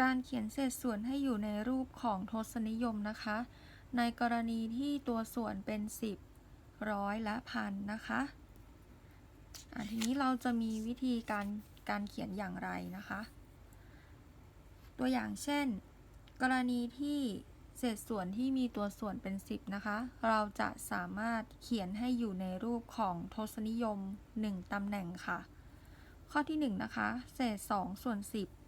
การเขียนเศษส่วนให้อยู่ในรูปของทศนิยมนะคะ ในกรณีที่ตัวส่วนเป็น 10 ร้อยและพันนะคะทีนี้เราจะมีวิธีการการเขียนอย่างไรนะคะ ตัวอย่างเช่น กรณีที่เศษส่วนที่มีตัวส่วนเป็น 10 นะคะ เราจะสามารถเขียนให้อยู่ในรูปของทศนิยม 1 ตำแหน่งค่ะ ข้อที่ 1 นะคะ เศษ 2 ส่วน 10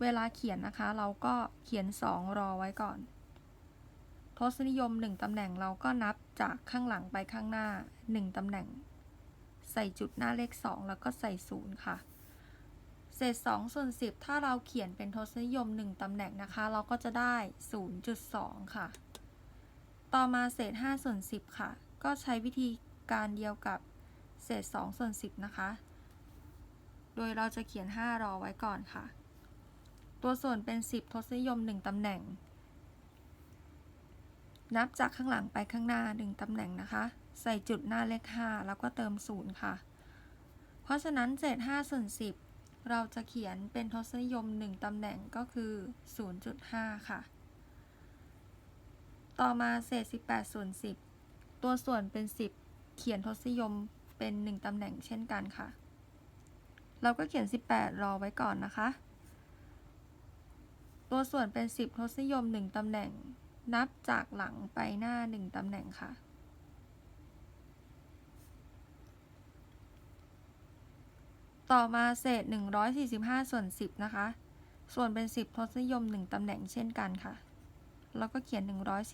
เวลาเขียนนะคะ เราก็เขียน 2 รอไว้ก่อน ทศนิยม 1 ตำแหน่งเราก็นับจากข้างหลังไปข้างหน้า 1 ตำแหน่ง ใส่จุดหน้าเลข 2 แล้วก็ใส่ 0 ค่ะ เศษ2ส่วน10 ถ้าเราเขียนเป็นทศนิยม 1 ตำแหน่งนะคะ เราก็จะได้ 0.2 ค่ะ ต่อมาเศษ5ส่วน10 ค่ะ ก็ใช้วิธีการเดียวกับเศษ2ส่วน10 นะคะ โดยเราจะเขียน 5 รอไว้ก่อนค่ะ ตัวส่วนเป็น 10 ทศนิยม 1ตำแหน่ง นับจากข้างหลังไปข้างหน้า 1ตำแหน่งนะคะ ใส่จุดหน้าเลข 5 แล้วก็เติม 0 ค่ะ เพราะฉะนั้นเศษ5ส่วน10 เราจะเขียนเป็นทศนิยม 1ตำแหน่งก็คือ 0.5 ค่ะ ต่อมาเศษ 18ส่วน10 ตัวส่วนเป็น 10 เขียนทศนิยมเป็น 1ตำแหน่งเช่นกันค่ะ เราก็เขียน 18 รอไว้ก่อนนะคะ ตัวส่วนเป็น 10 ทศนิยม 1ตำแหน่ง นับจากหลังไปหน้า 1ตำแหน่งค่ะ ต่อมาเศษ 145 ส่วน 10 นะคะ ส่วนเป็น 10 ทศนิยม 1ตำแหน่งเช่นกันค่ะ แล้วก็เขียน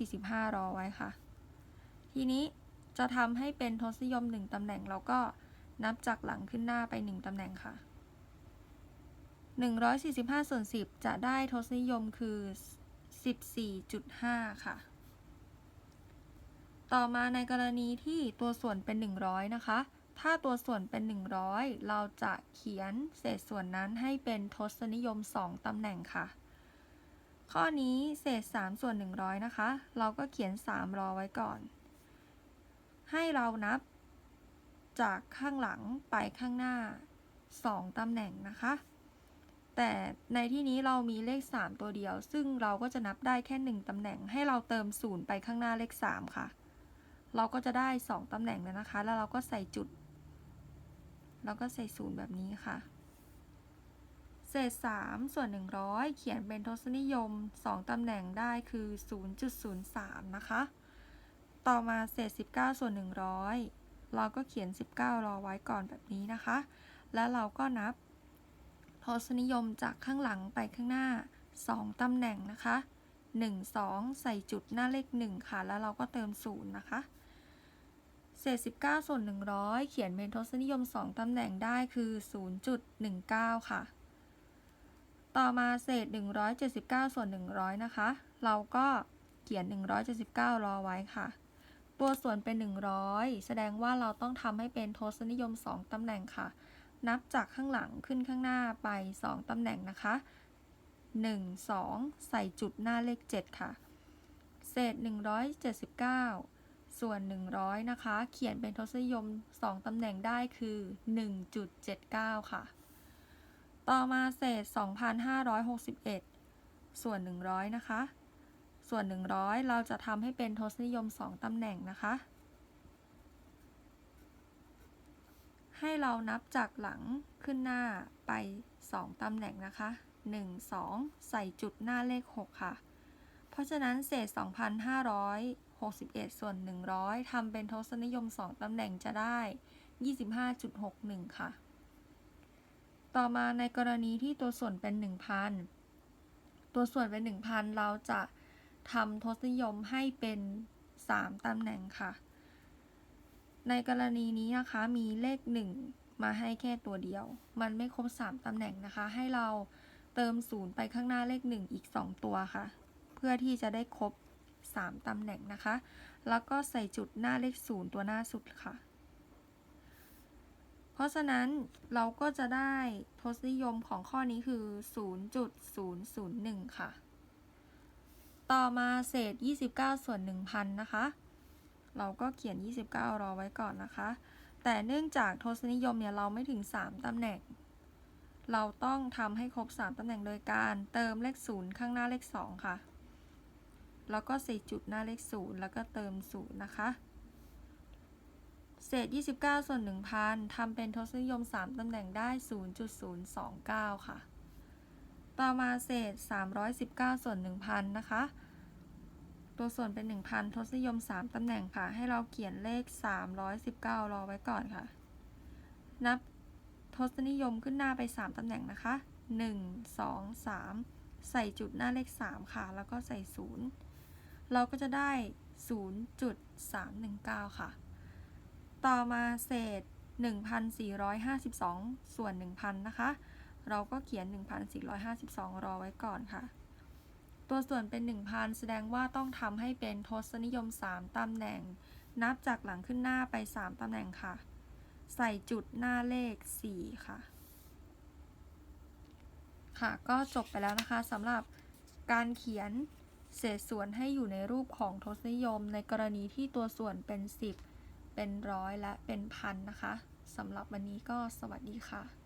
145 รอไว้ค่ะ ทีนี้จะทำให้เป็นทศนิยม 1ตำแหน่งเราก็นับจากหลังขึ้นหน้าไป 1ตำแหน่งค่ะ 145ส่วน10 จะได้ทศนิยมคือ 14.5 ค่ะ ต่อมาในกรณีที่ตัวส่วนเป็น 100 นะคะ ถ้าตัวส่วนเป็น 100 เราจะเขียนเศษส่วนนั้นให้เป็นทศนิยม 2 ตำแหน่งค่ะ ข้อนี้เศษ 3 ส่วน 100 นะคะ เราก็เขียน 3 รอไว้ก่อน ให้เรานับจากข้างหลังไปข้างหน้า 2 ตำแหน่งนะคะ แต่ในที่นี้เรามีเลข 3 ตัวเดียว ซึ่งเราก็จะนับได้แค่ 1 ตำแหน่ง ให้เราเติม 0 ไปข้างหน้าเลข 3 ค่ะ เราก็จะได้ 2 ตำแหน่งแล้วนะคะ แล้วเราก็ใส่จุด แล้วก็ใส่0แบบนี้ค่ะ เศษ 3 ส่วน 100 เขียนเป็นทศนิยม 2 ตำแหน่งได้คือ 0.03 นะคะ ต่อมาเศษ 19 ส่วน 100 เราก็เขียน 19 รอไว้ก่อนแบบนี้นะคะ แล้วเราก็นับ ทศนิยมจากข้างหลังไปข้างหน้า 2 ตำแหน่งนะคะ 1 2 ใส่จุดหน้าเลข 1 ค่ะ แล้วเราก็เติม 0 นะคะ เศษ 19 ส่วน 100 เขียนเป็นทศนิยม 2 ตำแหน่งได้คือ 0.19 ค่ะ ต่อมาเศษ 179 ส่วน 100 นะคะ เราก็เขียน 179 รอไว้ค่ะ ตัวส่วนเป็น 100 แสดงว่าเราต้องทำให้เป็นทศนิยม 2 ตำแหน่งค่ะ นับจากข้างหลังขึ้นข้างหน้าไป 2 ตำแหน่งนะคะ 1 2 ใส่จุดหน้าเลข 7 ค่ะ เศษ 179 ส่วน 100 นะคะ เขียนเป็นทศนิยม 2 ตำแหน่งได้คือ 1.79 ค่ะ ต่อมาเศษ 2,561 ส่วน 100 นะคะ ส่วน 100 เราจะทำให้เป็นทศนิยม 2 ตำแหน่งนะคะ ให้เรานับจากหลังขึ้นหน้าไป 2ตำแหน่งนะคะ 1 2 ใส่จุดหน้าเลข 6 ค่ะ เพราะฉะนั้นเศษ 2,561 ส่วน 100ทำเป็นทศนิยม 2ตำแหน่งจะได้ 25.61 ค่ะ ต่อมาในกรณีที่ตัวส่วนเป็น 1,000 ตัวส่วนเป็น 1,000 เราจะทำทศนิยมให้เป็น 3ตำแหน่งค่ะ ในกรณีนี้นะคะมีเลข 1 มาให้แค่ตัวเดียว มันไม่ครบ 3ตำแหน่งนะคะ ให้เราเติม 0 ไปข้างหน้าเลข 1 อีก 2 ตัวค่ะ เพื่อที่จะได้ครบ 3ตำแหน่งนะคะ แล้วก็ใส่จุดหน้าเลข 0 ตัวหน้าสุดค่ะ เพราะฉะนั้นเราก็จะได้ทศนิยมของข้อนี้คือ 0.001 ค่ะ ต่อมาเศษ 29 ส่วน 1,000 นะคะ เราก็เขียน 29 รอไว้ก่อนนะคะ แต่เนื่องจากทศนิยมเนี่ยเราไม่ถึง 3 ตำแหน่ง เราต้องทำให้ครบ 3 ตำแหน่งโดยการเติมเลข 0 ข้างหน้าเลข 2 ค่ะ แล้วก็ใส่จุดหน้าเลข 0 แล้วก็เติม 0 นะคะ เศษ 29 ส่วน 1,000ทำเป็นทศนิยม 3 ตำแหน่งได้ 0.029 ค่ะ ต่อมาเศษ 319 ส่วน 1,000 นะคะ ตัวส่วนเป็น 1,000 ทศนิยม 3 ตำแหน่งค่ะ ให้เราเขียนเลข 319 รอไว้ก่อนค่ะ นับทศนิยมขึ้นหน้าไป 3 ตำแหน่งนะคะ 1 2 3 ใส่จุดหน้าเลข 3 ค่ะ แล้วก็ใส่ 0 เราก็จะได้ 0.319 ค่ะ ต่อมาเศษ 1,452 ส่วน 1,000 นะคะ เราก็เขียน 1,452 รอไว้ก่อนค่ะ ตัวส่วนเป็น 1,000 แสดงว่าต้องทำให้เป็นทศนิยม 3 ตำแหน่ง นับจากหลังขึ้นหน้าไป 3 ตำแหน่งค่ะ ใส่จุดหน้าเลข 4 ค่ะ ค่ะก็จบไปแล้วนะคะสำหรับการเขียนเศษส่วนให้อยู่ในรูปของทศนิยม ในกรณีที่ตัวส่วนเป็น 10 เป็นร้อยและเป็นพันนะคะสำหรับวันนี้ก็สวัสดีค่ะ